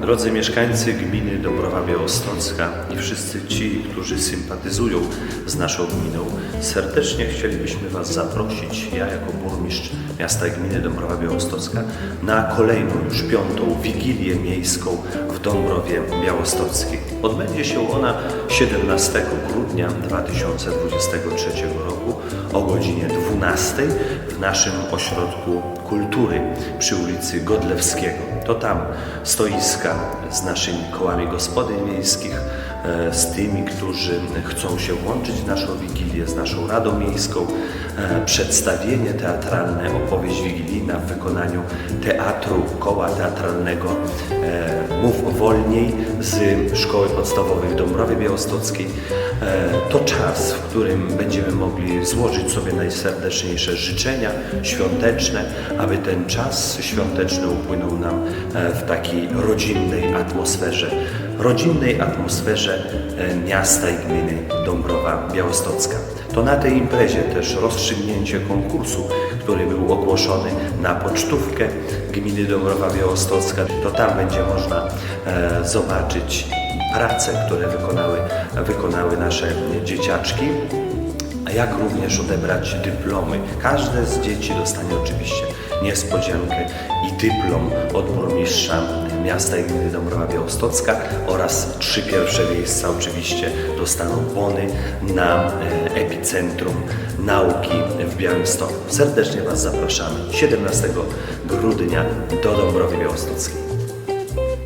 Drodzy mieszkańcy gminy Dąbrowa Białostocka i wszyscy ci, którzy sympatyzują z naszą gminą, serdecznie chcielibyśmy Was zaprosić, ja jako burmistrz miasta i gminy Dąbrowa Białostocka, na kolejną już piątą Wigilię Miejską w Dąbrowie Białostockiej. Odbędzie się ona 17 grudnia 2023 roku o godzinie 12 w naszym ośrodku kultury przy ulicy Godlewskiego. To tam stoiska z naszymi kołami gospodyń miejskich, e, z tymi, którzy chcą się łączyć w naszą Wigilię, z naszą Radą Miejską, e, przedstawienie teatralne, opowieść wigilijna w wykonaniu teatru koła teatralnego e, Mów Wolniej z Szkoły Podstawowej w Dąbrowie Białostockiej. E, To czas, w którym będziemy mogli złożyć sobie najserdeczniejsze życzenia świąteczne, aby ten czas świąteczny upłynął nam e, w takiej rodzinnej atmosferze, rodzinnej atmosferze e, miasta i gminy Dąbrowa Białostocka. To na tej imprezie też rozstrzygnięcie konkursu, który był ogłoszony na pocztówkę gminy Dąbrowa Białostocka. To tam będzie można e, zobaczyć prace, które wykonały, wykonały nasze dzieciaczki, jak również odebrać dyplomy. Każde z dzieci dostanie oczywiście niespodziankę i dyplom od burmistrza miasta gminy Dąbrowa Białostocka oraz trzy pierwsze miejsca oczywiście dostaną bony na e, epicentrum nauki w Białymstoku. Serdecznie Was zapraszamy 17 grudnia do Dąbrowy Białostockiej.